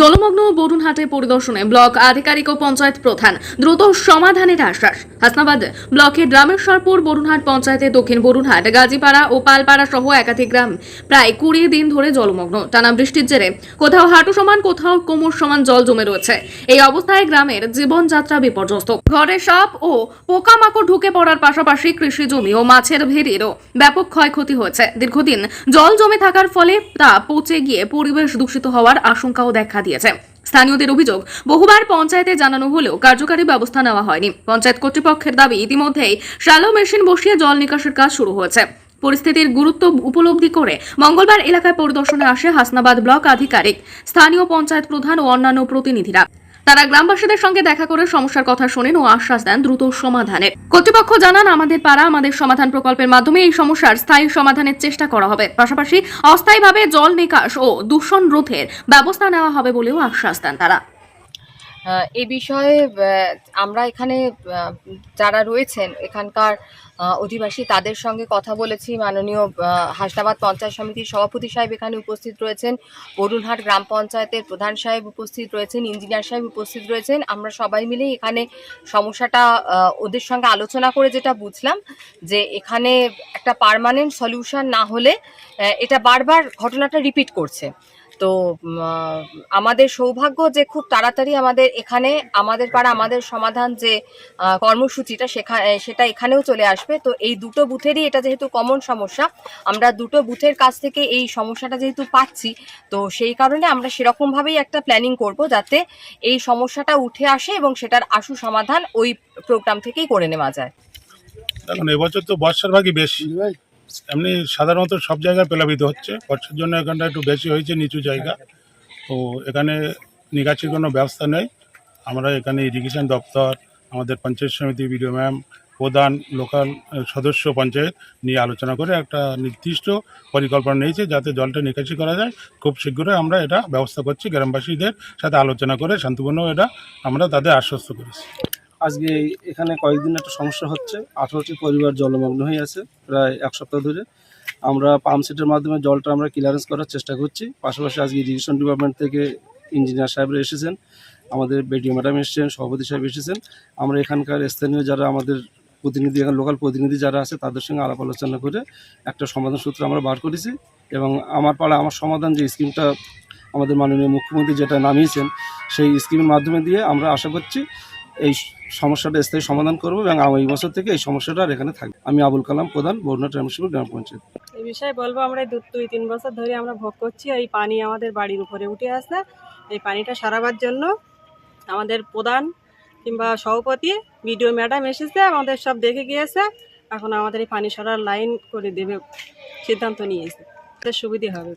জলমগ্ন বরুণহাটে পরিদর্শনে ব্লক আধিকারিক ও পঞ্চায়েত প্রধান দ্রুত সমাধানের আশ্বাস। হাসনাবাদ ব্লকের রামেশ্বরপুর বরুণহাট পঞ্চায়েতের দক্ষিণ বরুণহাট, গাজীপাড়া ও পালপাড়া সহ একাধিক গ্রাম প্রায় কুড়ি দিন ধরে জলমগ্ন। টানা বৃষ্টির জেরে কোথাও হাঁটু সমান, কোথাও কোমর সমান জল জমে রয়েছে। এই অবস্থায় গ্রামের জীবনযাত্রা বিপর্যস্ত। ঘরে সাপ ও পোকামাকড় ঢুকে পড়ার পাশাপাশি কৃষি জমি ও মাছের ভেড়িরও ব্যাপক ক্ষয়ক্ষতি হয়েছে। দীর্ঘদিন জল জমে থাকার ফলে তা পচে গিয়ে পরিবেশ দূষিত হওয়ার আশঙ্কাও দেখা দিয়েছে। স্থানীয়দের অভিযোগ, বহুবার পঞ্চায়েতে জানানো হলেও কার্যকারী ব্যবস্থা নেওয়া হয়নি। পঞ্চায়েত কর্তৃপক্ষের দাবি ইতিমধ্যেই শ্যালো মেশিন বসিয়ে জল নিকাশের কাজ শুরু হয়েছে। পরিস্থিতির গুরুত্ব উপলব্ধি করে মঙ্গলবার এলাকায় পরিদর্শনে আসে হাসনাবাদ ব্লক আধিকারিক। স্থানীয় পঞ্চায়েত প্রধান ও অন্যান্য প্রতিনিধিরা। তারা গ্রামবাসীদের সঙ্গে দেখা করে সমস্যার কথা শোনেন ও আশ্বাস দেন দ্রুত সমাধানের কর্তৃপক্ষ জানান, আমাদের পাড়া আমাদের সমাধান প্রকল্পের মাধ্যমে এই সমস্যার স্থায়ী সমাধানের চেষ্টা করা হবে। পাশাপাশি অস্থায়ীভাবে জল নিকাশ ও দূষণ রোধের ব্যবস্থা নেওয়া হবে বলেও আশ্বাস দেন তারা। এই বিষয়ে আমরা এখানে যারা রয়েছেন, এখানকার অধিবাসী, তাদের সঙ্গে কথা বলেছি। মাননীয় হাসনাবাদ পঞ্চায়েত সমিতির সভাপতি সাহেব এখানে উপস্থিত রয়েছেন। অরুণহাট গ্রাম পঞ্চায়েতের প্রধান সাহেব উপস্থিত রয়েছেন। ইঞ্জিনিয়ার সাহেব উপস্থিত রয়েছেন। আমরা সবাই মিলেই এখানে সমস্যাটা ওদের সঙ্গে আলোচনা করে যেটা বুঝলাম, যে এখানে একটা পার্মানেন্ট সলিউশন না হলে এটা বারবার ঘটনাটা রিপিট করছে। তো আমাদের সৌভাগ্য যে খুব তাড়াতাড়ি আমাদের এখানে আমাদের পাড়া আমাদের সমাধান যে কর্মসূচিটা সেখা সেটা এখানেও চলে আসবে। তো এই দুটো বুথেরই এটা যেহেতু কমন সমস্যা আমরা দুটো বুথের কাছ থেকে এই সমস্যাটা যেহেতু পাচ্ছি তো সেই কারণে আমরা সেরকমভাবেই একটা প্ল্যানিং করব যাতে এই সমস্যাটা উঠে আসে এবং সেটার আশু সমাধান ওই প্রোগ্রাম থেকেই করে নেওয়া যায়। এবছর তো বর্ষার ভাগই বেশি। এমনি সাধারণত সব জায়গায় প্লাবিত হচ্ছে। বর্ষার জন্য এখানটা একটু বেশি হয়েছে, নিচু জায়গা। তো এখানে নিকাশির কোনো ব্যবস্থা নেই। আমরা এখানে ইরিগেশন দপ্তর, আমাদের পঞ্চায়েত সমিতি, বিডিও ম্যাম, প্রধান লোকাল সদস্য পঞ্চায়েত নিয়ে আলোচনা করে একটা নির্দিষ্ট পরিকল্পনা নিয়েছে যাতে জলটা নিকাশি করা যায়। খুব শীঘ্রই আমরা এটা ব্যবস্থা করছি। গ্রামবাসীদের সাথে আলোচনা করে শান্তিপূর্ণ এটা আমরা তাদের আশ্বস্ত করেছি। আজকে এখানে কয়েকদিন একটা সমস্যা হচ্ছে। আঠারোটি পরিবার জলমগ্ন হয়ে আছে, প্রায় এক সপ্তাহ ধরে। আমরা পাম্প সেটের মাধ্যমে জলটা আমরা ক্লিয়ারেন্স করার চেষ্টা করছি। পাশাপাশি আজকে ইরিগেশন ডিপার্টমেন্ট থেকে ইঞ্জিনিয়ার সাহেবরা এসেছেন, আমাদের বেডিও ম্যাডাম এসেছেন, সভাপতি সাহেব এসেছেন। আমরা এখানকার স্থানীয় যারা আমাদের প্রতিনিধি এখানে লোকাল প্রতিনিধি যারা আছে, তাদের সঙ্গে আলাপ আলোচনা করে একটা সমাধান সূত্র আমরা বার করেছি। এবং আমার পাড়া, আমার সমাধান যে স্কিমটা আমাদের মাননীয় মুখ্যমন্ত্রী যেটা নামিয়েছেন, সেই স্কিমের মাধ্যমে দিয়ে আমরা আশা করছি এই সমস্যাটা স্থায়ী সমাধান করব এবং এই বছর থেকে এই সমস্যাটা এখানে থাকবে। আমি আবুল কালাম প্রধান, বরুণা ট্রামশিপুর গ্রাম পঞ্চায়েত। এই বিষয়ে বলব, আমরা দু, দুই, তিন বছর ধরে আমরা ভোগ করছি এই পানি আমাদের বাড়ির উপরে উঠে আসে এই পানিটা সারাবার জন্য আমাদের প্রধান কিংবা সভাপতি, বিডিও ম্যাডাম এসেছে, আমাদের সব দেখে গিয়েছে। এখন আমাদের এই পানি সরার লাইন করে দেবে, সিদ্ধান্ত নিয়েছে। সুবিধে হবে।